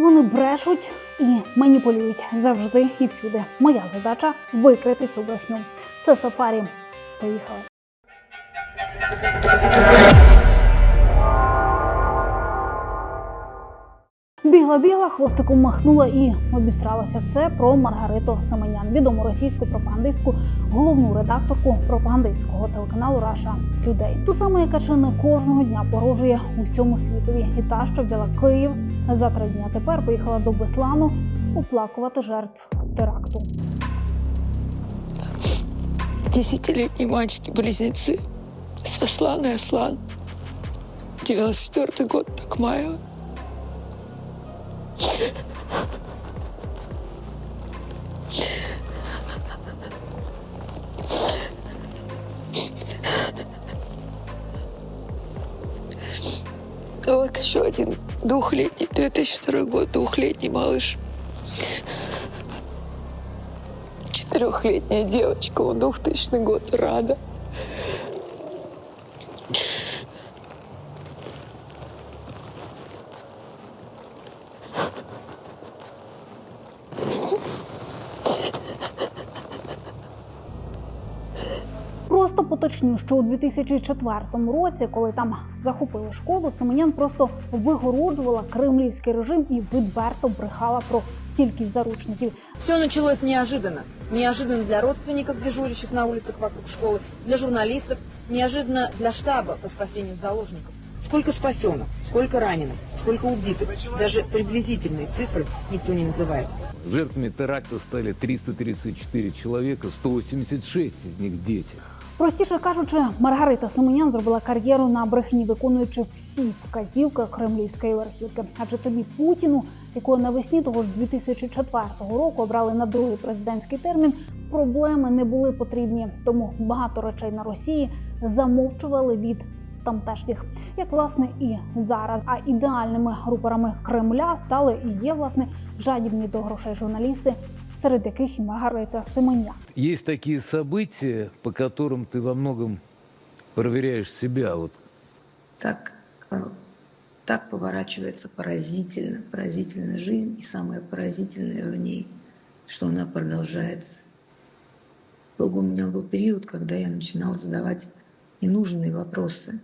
Вони брешуть і маніпулюють завжди і всюди. Моя задача викрити цю брехню. Це сафарі. Поїхали. Бігла, хвостиком махнула і обістралася. Це про Маргариту Семенян, відому російську пропагандистку, головну редакторку пропагандистського телеканалу Russia Today. Ту саму, яка чи не кожного дня погрожує усьому світові, і та, що взяла Київ за три дні. Тепер поїхала до Беслану оплакувати жертв теракту. Десятилетние мальчики-близнецы. Аслан и Аслан. 94 год, Такмаева. А вот еще один двухлетний, 2002 год, двухлетний малыш. Четырехлетняя девочка, он 2000 год, Рада. Просто поточню, що у 2004 році, коли там захопили школу, Семенян просто вигороджувала кремлівський режим і відверто брехала про кількість заручників. Все началось неожиданно. Неожиданно для родственников, дежурящих на улицах вокруг школы, для журналистов, неожиданно для штаба по спасению заложников. Сколько спасенных, сколько раненых, сколько убитых. Даже приблизительные цифры никто не называет. Жертвами теракта стали 334 человека, 186 из них дети. Простіше кажучи, Маргарита Семенян зробила кар'єру на брехні, виконуючи всі вказівки кремлівської верхівки. Адже тоді Путіну, якого навесні того ж 2004 року обрали на другий президентський термін, проблеми не були потрібні. Тому багато речей на Росії замовчували від тамтешніх, як власне і зараз. А ідеальними рупорами Кремля стали і є власне жадібні до грошей журналісти, серед яких і Маргарита Семенян. Есть такие события, по которым ты во многом проверяешь себя. Вот так, э, так поворачивается поразительно, поразительно жизнь, и самое поразительное в ней, что она продолжается. Был, у меня был период, когда я начинала задавать ненужные вопросы,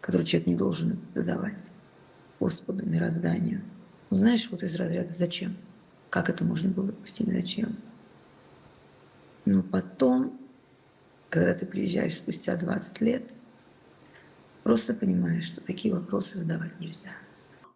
которые человек не должен задавать Господу, мирозданию. Ну, знаешь, вот из разряда «зачем?». Как это можно было допустить? Зачем? Но потом, когда ты приезжаешь спустя 20 лет, просто понимаешь, что такие вопросы задавать нельзя.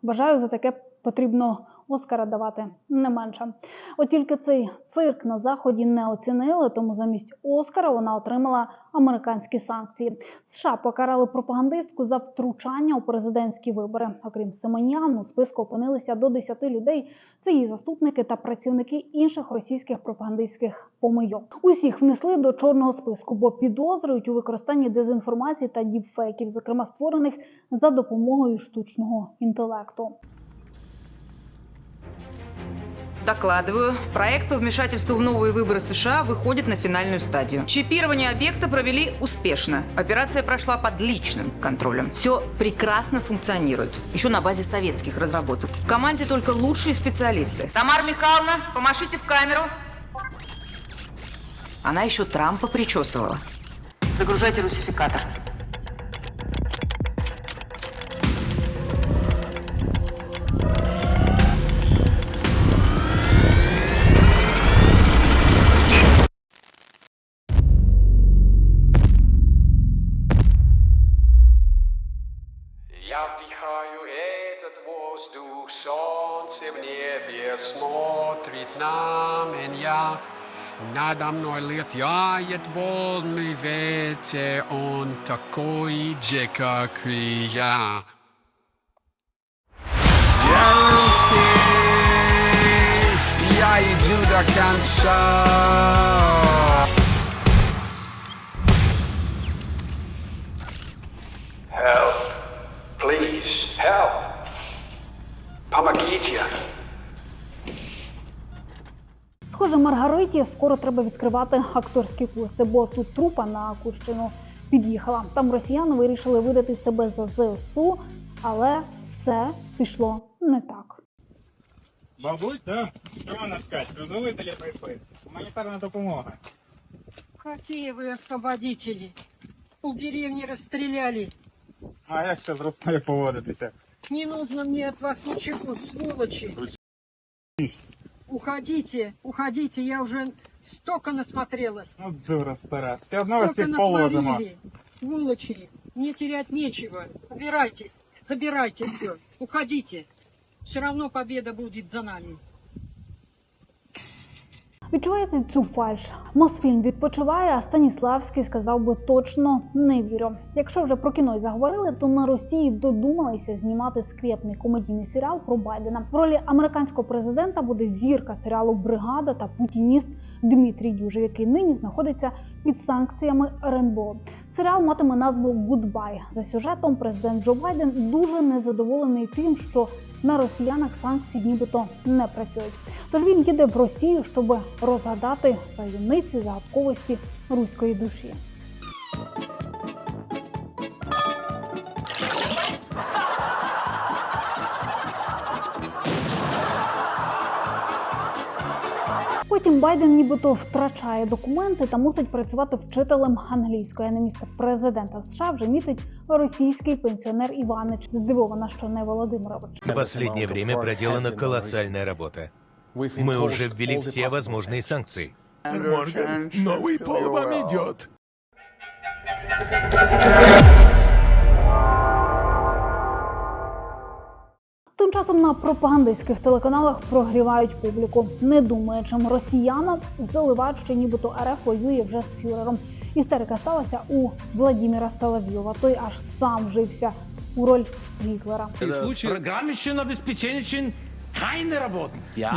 Вважаю, за таке потрібно Оскара давати не менше. От тільки цей цирк на заході не оцінили, тому замість Оскара вона отримала американські санкції. США покарали пропагандистку за втручання у президентські вибори. Окрім Семенян, у списку опинилися до 10 людей. Це її заступники та працівники інших російських пропагандистських помийок. Усіх внесли до чорного списку, бо підозрюють у використанні дезінформації та діпфейків, зокрема створених за допомогою штучного інтелекту. Докладываю. Проект по вмешательству в новые выборы США выходит на финальную стадию. Чипирование объекта провели успешно. Операция прошла под личным контролем. Все прекрасно функционирует. Еще на базе советских разработок. В команде только лучшие специалисты. Тамара Михайловна, помашите в камеру. Она еще Трампа причесывала. Загружайте русификатор. smatrigt namn, ja. Nadamno ja jed volni vete on takoi djeka krija. Janski, ja idu do kanca. Маргариті скоро треба відкривати акторські курси, бо тут трупа на Курщину під'їхала. Там росіяни вирішили видати себе за ЗСУ, але все пішло не так. Бабусь, да? Що вона скаже? Трудовий для. Гуманітарна допомога. Какие вы освободители? Пол деревни расстреляли. А як ще з Росією поводитися? Не нужно мне от вас ничего, сволочи. Уходите, уходите, я уже столько насмотрелась. Ну, дура стара. Все одно вас всіх Сволочи, мне терять нечего. Убирайтесь, забирайте все, уходите. Все равно победа будет за нами. Відчуваєте цю фальш? Мосфільм відпочиває, а Станіславський сказав би точно не вірю. Якщо вже про кіно й заговорили, то на Росії додумалися знімати скрепний комедійний серіал про Байдена. В ролі американського президента буде зірка серіалу Бригада та путініст Дмитрій Дюжев, який нині знаходиться під санкціями РНБО. Серіал матиме назву Гудбай. За сюжетом президент Джо Байден дуже незадоволений тим, що на росіянах санкції нібито не працюють. Тож він їде в Росію, щоб розгадати таємницю загадковості руської душі. Потім Байден нібито втрачає документи та мусить працювати вчителем англійської. А на місце президента США вже мітить російський пенсіонер Іванич. Здивована, що не Володимирович. В последнее время проделана колоссальная работа. Мы уже ввели все возможные санкции. Морган, новый пол вам идет. Часом на пропагандистських телеканалах прогрівають публіку, не думаючим росіянам заливають, що нібито РФ воює вже з фюрером. Істерика сталася у Владіміра Соловйова. Той аж сам вжився у роль Гітлера. Programmchen обеспеченchen keine работen. Ja,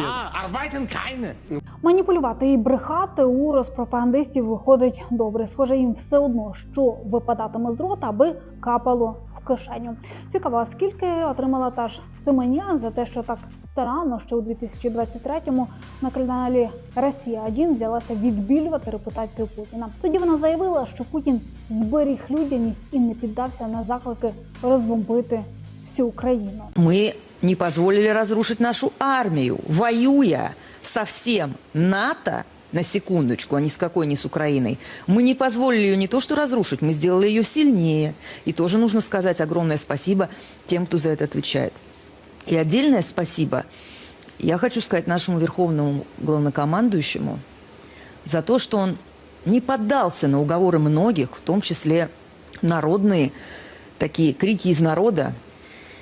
arbeiten keine. Маніпулювати і брехати у розпропагандистів виходить добре. Схоже, їм все одно, що випадатиме з рота, аби капало кишеню. Цікаво, скільки отримала та ж Семенян за те, що так старанно, що у 2023-му на каналі Росія 1 взялася відбілювати репутацію Путіна. Тоді вона заявила, що Путін зберіг людяність і не піддався на заклики розбомбити всю Україну. Мы не позволили разрушить нашу армию, воюя со всем НАТО, на секундочку, а ни с какой не с Украиной. Мы не позволили ее не то что разрушить, мы сделали ее сильнее. И тоже нужно сказать огромное спасибо тем, кто за это отвечает. И отдельное спасибо я хочу сказать нашему верховному главнокомандующему за то, что он не поддался на уговоры многих, в том числе народные такие крики из народа,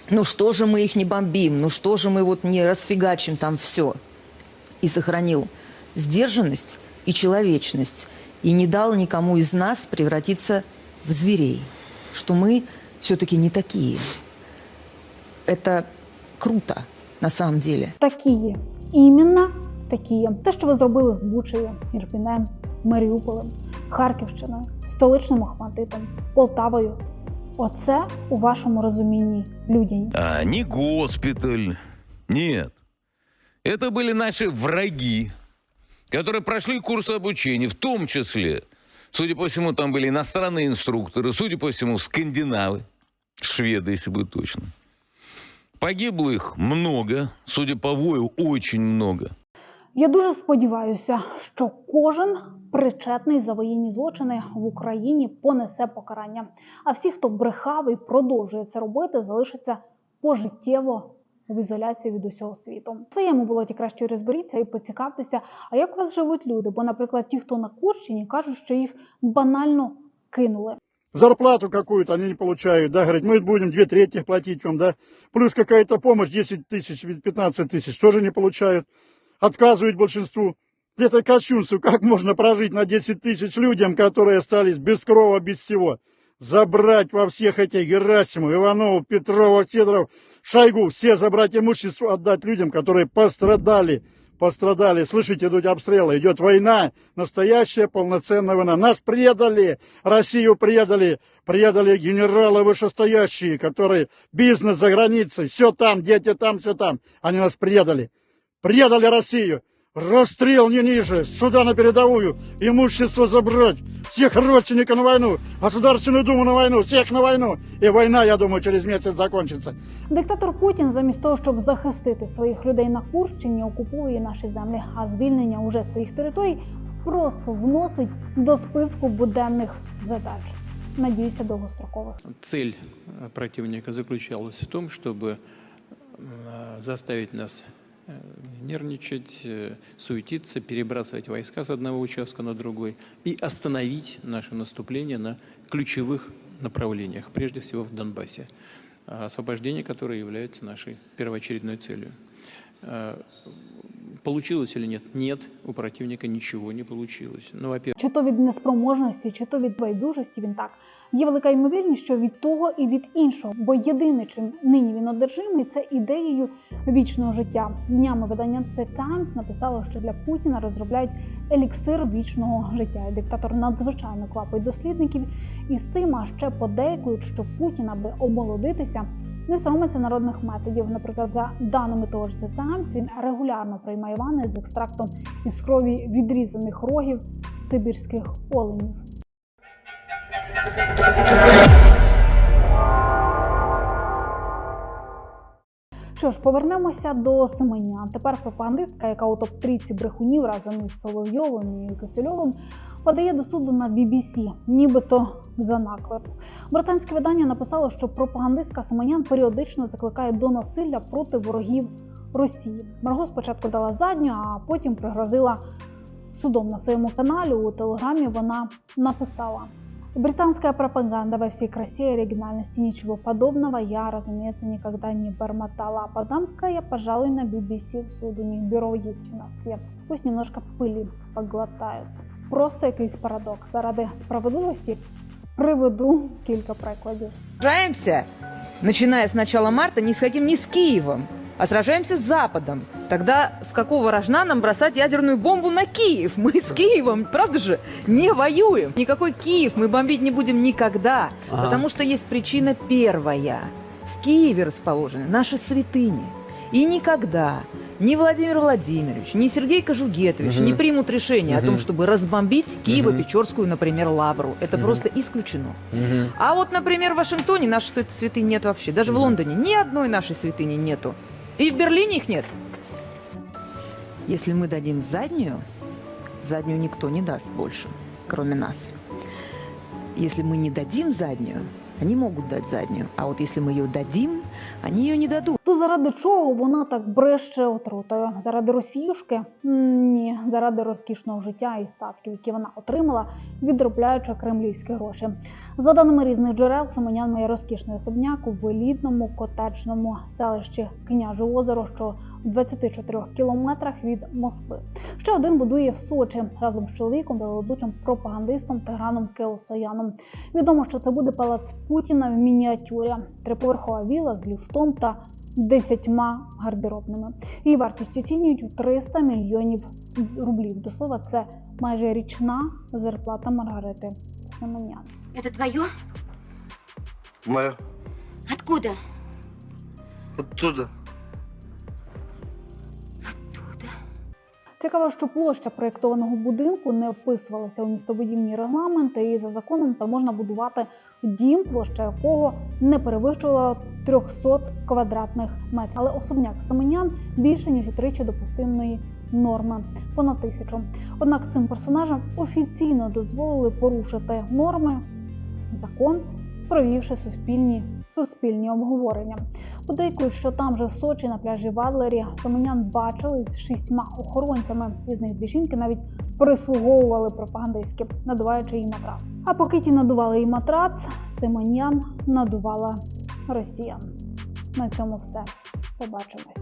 ну что же мы их не бомбим, ну что же мы вот не расфигачим там все. И сохранил сдержанность и человечность. И не дал никому из нас превратиться в зверей. Что мы все-таки не такие. Это круто на самом деле. такі є. Іменно такі є. Те, що ви зробили з Бучею, Ірпінем, Маріуполем, Харківщиною, столичним Охматитом, Полтавою. Оце у вашому розумінні людяні. А не госпиталь. Нет. Это были наши враги, которые прошли курс обучения, в том числе, судя по всему, там были иностранные инструкторы, судя по всему, скандинавы, шведы, если быть точно. Погибло их много, судя по вою, очень много. Я дуже сподіваюся, що кожен причетний за воєнні злочини в Україні понесе покарання. А всі, хто брехав і продовжує це робити, залишаться пожиттєво в ізоляції від усього світу. В своєму болоті краще розберіться і поцікавтеся, а як у вас живуть люди? Бо, наприклад, ті, хто на Курщині, кажуть, що їх банально кинули. зарплату какую-то они не получают, да, говорят, мы будем две трети платить вам, да, плюс какая-то помощь 10 тысяч, 15 тысяч, тоже не получают, отказывают большинству. Это кощунство, как можно прожить на 10 тысяч людям, которые остались без крова, без всего. Забрать во всех этих Герасимов, Иванову, Петрова, Сидоров, Шойгу, все забрать имущество, отдать людям, которые пострадали, пострадали. Слышите, идут обстрелы, идет война, настоящая полноценная война. Нас предали, Россию предали, предали генералы вышестоящие, которые бизнес за границей, все там, дети там, все там. Они нас предали, предали Россию. Расстрел не ниже, сюда на передовую, имущество забрать, всех родственников на войну, Государственную Думу на войну, всех на войну. И война, я думаю, через месяц закончится. Диктатор Путін, замість того, щоб захистити своїх людей на Курщині, окуповує наші землі, а звільнення уже своїх територій просто вносить до списку буденних задач. Надіюся, довгострокових. Цель э, противника заключалась в том, чтобы э, заставить нас э, Нервничать, э, суетиться, перебрасывать войска с одного участка на другой и остановить наше наступление на ключевых направлениях, прежде всего в Донбассе, а освобождение которое является нашей первоочередной целью. Получилось или нет? Нет, у противника ничего не получилось. Ну, во-первых, Чи то від неспроможності, чи то від байдужості він так. Є велика ймовірність, що від того і від іншого. Бо єдине, чим нині він одержимий, це ідеєю вічного життя. Днями видання The Times написало, що для Путіна розробляють еліксир вічного життя. Диктатор надзвичайно квапить дослідників і з цим а ще подейкують, що Путін, аби омолодитися, не соромиться народних методів. Наприклад, за даними того ж The він регулярно приймає ванни з екстрактом із крові відрізаних рогів сибірських оленів. Що ж, повернемося до Семенян. Тепер пропагандистка, яка у топ-трійці брехунів разом із Соловйовим і Кисельовим, подає до суду на BBC, нібито за наклеп. Британське видання написало, що пропагандистка Семенян періодично закликає до насилля проти ворогів Росії. Марго спочатку дала задню, а потім пригрозила судом на своєму каналі. У телеграмі вона написала. Британская пропаганда во всей красе и оригинальности ничего подобного я, разумеется, никогда не бормотала. А подам-ка я, пожалуй, на BBC в суд. У них бюро есть в Москве. Пусть немножко пыли поглотают. Просто якийсь парадокс. Заради справедливості приведу кілька прикладів. Сражаемся, начиная с начала марта, не с каким не с Киевом, а сражаемся с Западом. Тогда с какого рожна нам бросать ядерную бомбу на Киев? Мы с Киевом, правда же, не воюем. Никакой Киев мы бомбить не будем никогда, потому что есть причина первая. В Киеве расположены наши святыни. И никогда ни Владимир Владимирович, ни Сергей Кожугетович не примут решение о том, чтобы разбомбить Киево-Печорскую, например, лавру. Это просто исключено. А вот, например, в Вашингтоне нашей свят- святыни нет вообще. Даже в Лондоне ни одной нашей святыни нету. И в Берлине их нет. Если мы дадим заднюю, заднюю никто не даст больше, кроме нас. Если мы не дадим заднюю, они могут дать заднюю. А вот если мы ее дадим, они ее не дадут. Заради чого вона так бреще отрутою? Заради росіюшки? Ні, заради розкішного життя і статків, які вона отримала, відробляючи кремлівські гроші. За даними різних джерел, Семенян має розкішний особняк у елітному котеджному селищі Княже Озеро, що в 24 кілометрах від Москви. Ще один будує в Сочі разом з чоловіком, великим пропагандистом Тиграном Кеосаяном. Відомо, що це буде палац Путіна в мініатюрі, триповерхова віла з ліфтом та десятьма гардеробними. Її вартість оцінюють у 300 мільйонів рублів. До слова, це майже річна зарплата Маргарити Семенян. Это твое? Мое. Откуда? Оттуда. Цікаво, що площа проєктованого будинку не вписувалася у містобудівні регламенти, і за законом там можна будувати дім, площа якого не перевищувала 300 квадратних метрів. Але особняк Семенян більше ніж утричі допустимої норми понад тисячу. Однак цим персонажам офіційно дозволили порушити норми, закон, провівши суспільні суспільні обговорення. Подейкують, що там же в Сочі на пляжі Вадлері Семенян бачили з шістьма охоронцями. Із них дві жінки навіть прислуговували пропагандистськи, надуваючи їй матрас. А поки ті надували їй матрац, Семенян надувала росіян. На цьому все. Побачимось.